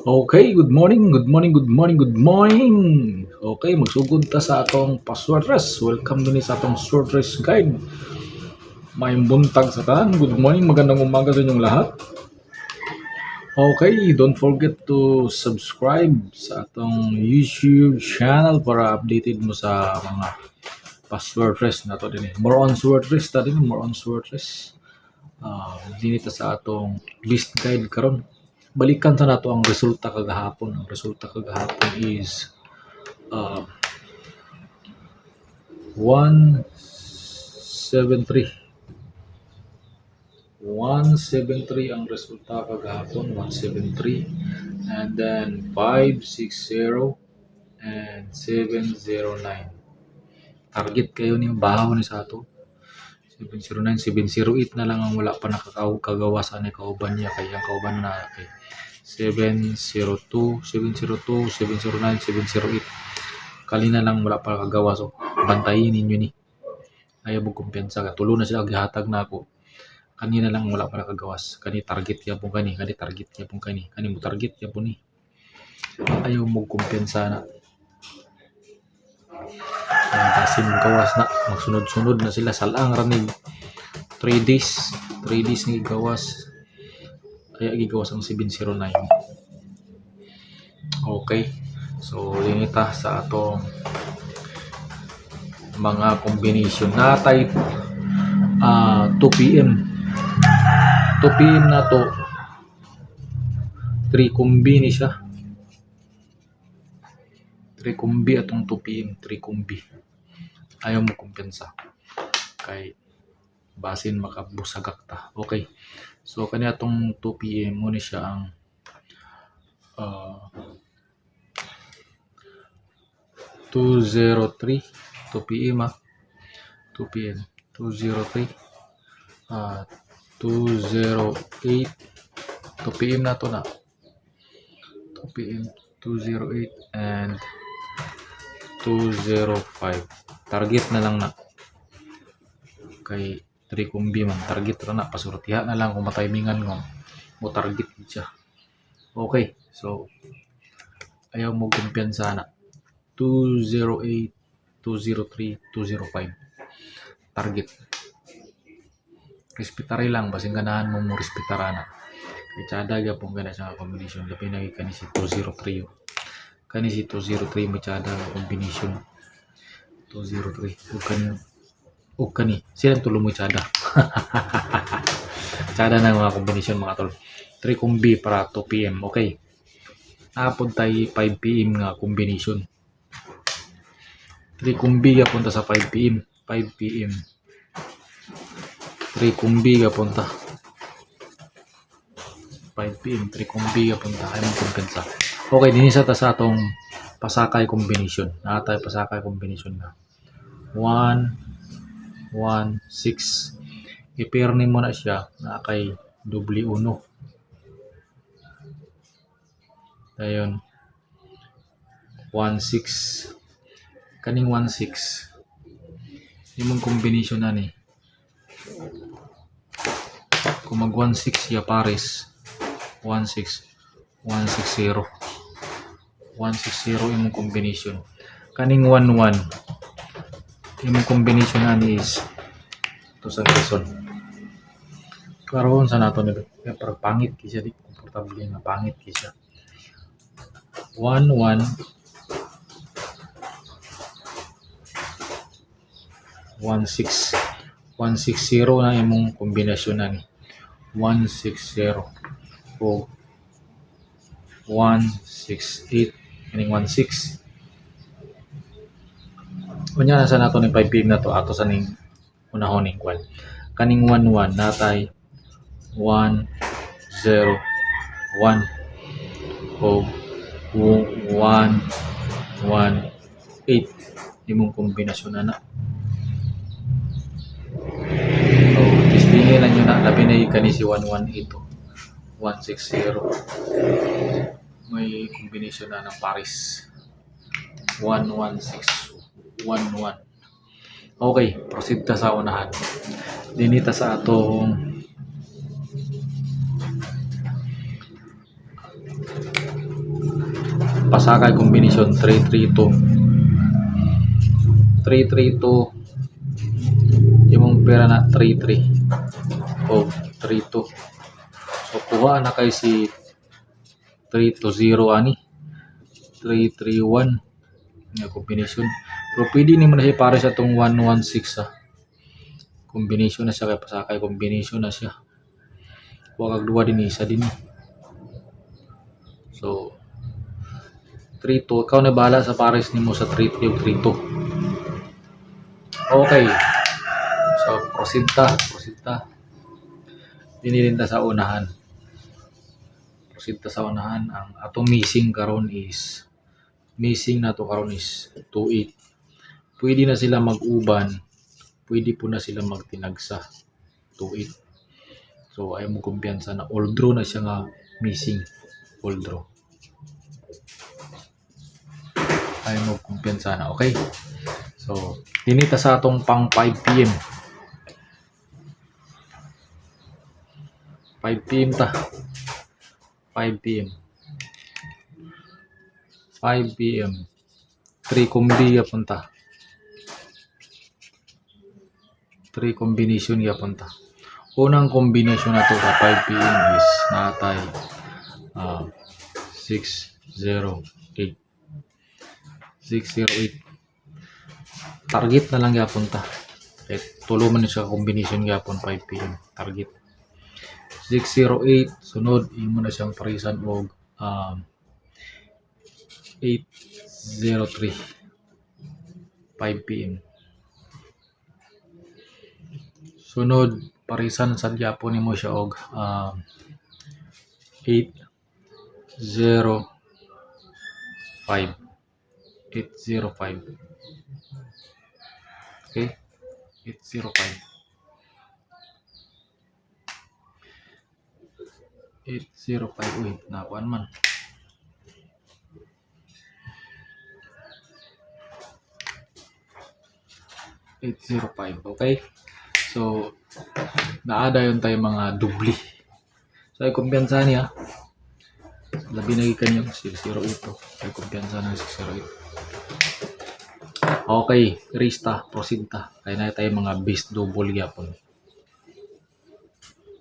Okay, good morning, good morning, good morning, good morning. Okay, magsugod ta sa atong password rest. Welcome din sa atong rest guide. May buntag sa tanan. Good morning, magandang umaga sa inyong lahat. Okay, don't forget to subscribe sa atong YouTube channel para updated mo sa mga password rest na to din. eh. More on sword ta din, more on sword rest. Ah, dinita sa atong list guide karon. Balikan sa nato ang resulta kagahapon. Ang resulta kagahapon is uh, 173. 173 ang resulta kagahapon, 173. And then 560 and 709. Target kayo ni bahaw ni sa ato. 709, 708 na lang ang wala pa nakakagawa sa ni kauban niya kaya ang kauban na kay 702, 702, 709, 708. Kalina lang wala pa nakagawa so bantayin ninyo ni. Ayaw mo kumpiyansa ka. Tulo na sila gihatag na ako. Kanina lang wala pa nakagawas. Kani target ya pong kani, kani target ya pong kani, kani mo target ya po ni. Ayaw mo kumpiyansa na. Ang kasi mong gawas na. Magsunod-sunod na sila salang ranig 3 days 3 days ni gawas. Kaya gigawas ang 709 okay. So linita sa atong mga combination natay ah 2 pm 2 pm na to. 3 kumbi ni siya 3 kumbi atong 2 pm 3 kumbi ayaw mo kumpensa kay basin makabusagak ta. Okay. So kani atong 2 pm mo ni siya ang uh, 203 2 pm ah 2 pm 203 ah 208 2 pm na to na. 2 pm 208 and 205 target na lang na. Kay 3 kumbi man. Target ra na. Pasurtiha na lang kung matimingan ngo mo target siya. Okay. So ayaw mo kumpiyansa na. 208 203 205 target. Respetary lang. Basing ganahan mo mo respetara na. Kay tsada gyapon gana sa combination labi na kani si 203 oh. Kani si 203 mo tsada nga combination 203 ug kani ug kani. Silang tulo mo tsada tsada na mga combination mga tol. 3 kumbi para 2 pm okay? Napod tay 5 pm nga combination 3 kumbi punta sa 5 pm 5 pm 3 kumbi punta 5 pm 3 kumbi punta ay mo kumpensa okay dinisa ta sa atong pasakay combination. Natay pasakay combination na. 1 1 6 i-pair ni mo na siya na kay doble uno. Ayun. 1 6 kaning 1 6 imong combination na ni. Kung mag 1 6 ya pares. 1 6 160 160 imong combination. Kaning 1 1 imong combination na ni is to sa reason karon sa nato ni kaya parang pangit kisya di. Komportable nga pangit kisya 1 1 1 6 160 na imong kombinasyon na ni. 160 o 168 kaning 16 Unya na sa nato ni 5 pm na to. Ato sa ning unahon ning kwan. Kaning 11 natay. 1 0 1 o 1 1 8 imong kombinasyon na na. So, display na nyo na labi na yung kani si 118 160 may kombinasyon na ng Paris. 116 11 okay proceed ta sa unahan. Dinita sa atong pasakay combination 332 332 yung pera na 33 o 32 so kuha na kay si 320 ani. 331 nga combination. Pero pwede ni mo na siya para sa tong 116 ah. Combination na siya kay pasakay combination na siya. Kuha kag duwa din isa din. So 3-2 ikaw na bahala sa pares nimo sa 3-3 o 3-2 okay. So proceed ta proceed ta dinilin ta sa unahan proceed ta sa unahan ang atong missing karon is missing na to karon is 2-8 pwede na sila mag-uban pwede po na sila magtinagsa 2-8 so ayaw mo kumpiyansa na all draw na siya nga missing all draw. Ayaw mo kumpiyansa na okay? So tinita sa atong pang 5pm 5pm ta 5pm 5pm 3 kombi yapon ta 3 combination yapon ta unang kombinasyon na to sa 5pm is natay ah, 608 608 target na lang yapon ta kahit tulo man siya combination yapon 5pm target 608 sunod imo na siyang parisan og um, 803 5pm sunod parisan sa Japon nimo siya og um, 805 805 okay? 805 805 uy nakuan man Eight zero five, okay? So, naada yun tayo mga dubli. So, ay kumpiyansa niya. Labi na kanyo, 608 to. Ay kumpiyansa ng 608. Okay, Rista, proceed ta. Kaya na tayo mga base double yapon.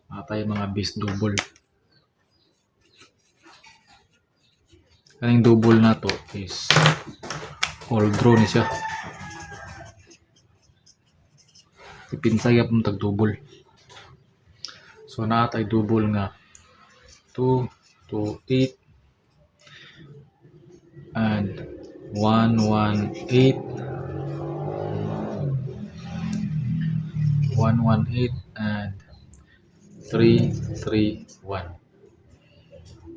Na tayo mga base double. Kaning double na to is all draw ni siya. Ipinsa yapon tag double. So na tay double nga 2 to 8 and 118 118 and 331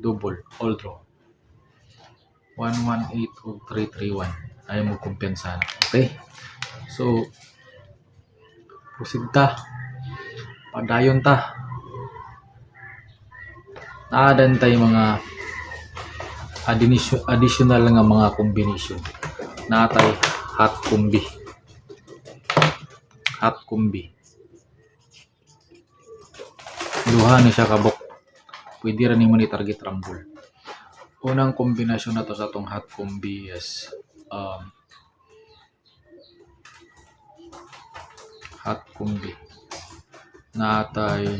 double all draw 118 o 331 ayaw mo kumpensa na okay. So proceed ta. Padayon ta. Naadan tayo mga addition- additional nga mga combination natay hot combi hot combi duha na siya kabok. Pwede rin mo ni target rumble unang kombinasyon na to sa tong hot combi is um, hot combi. Natay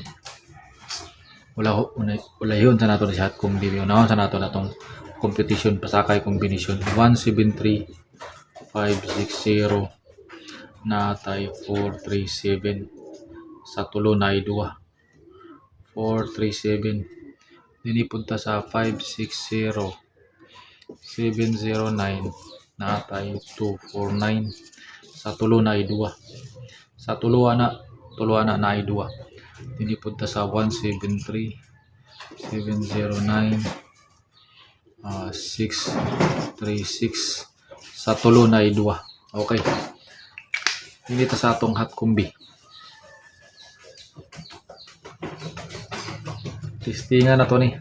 wala ho wala, yun sa nato na si hot combi. Unahon sa nato na tong competition pasakay combination. 173 560 natay 437 sa tulo na ay duwa 437 dinipunta sa 560 709 natay 249 sa tulo na ay duwa sa tulo na tulo na na ay duwa dinipunta sa 173 709 ah, 636 sa tulo na ay duwa okay. Ta sa atong hot kumbi testingan na to ni.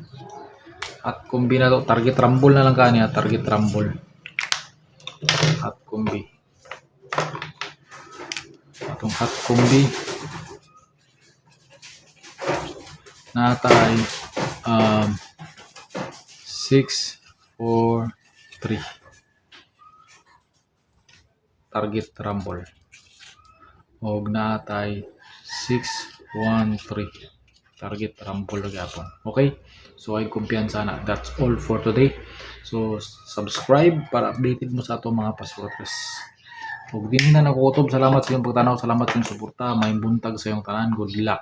Hot kumbi na to. Target rumble na lang kanya target rumble. Hot kumbi. Atong hot kumbi. Natay um 6 4 3. Target rumble. Og natay 613 target rumble gyapon. Okay? So ay kumpiyansa na. That's all for today. So subscribe para updated mo sa ato mga passwordless. Kung di na nakukutob, salamat sa iyong pagtanaw, salamat sa iyong suporta, may buntag sa iyong tanan, good luck.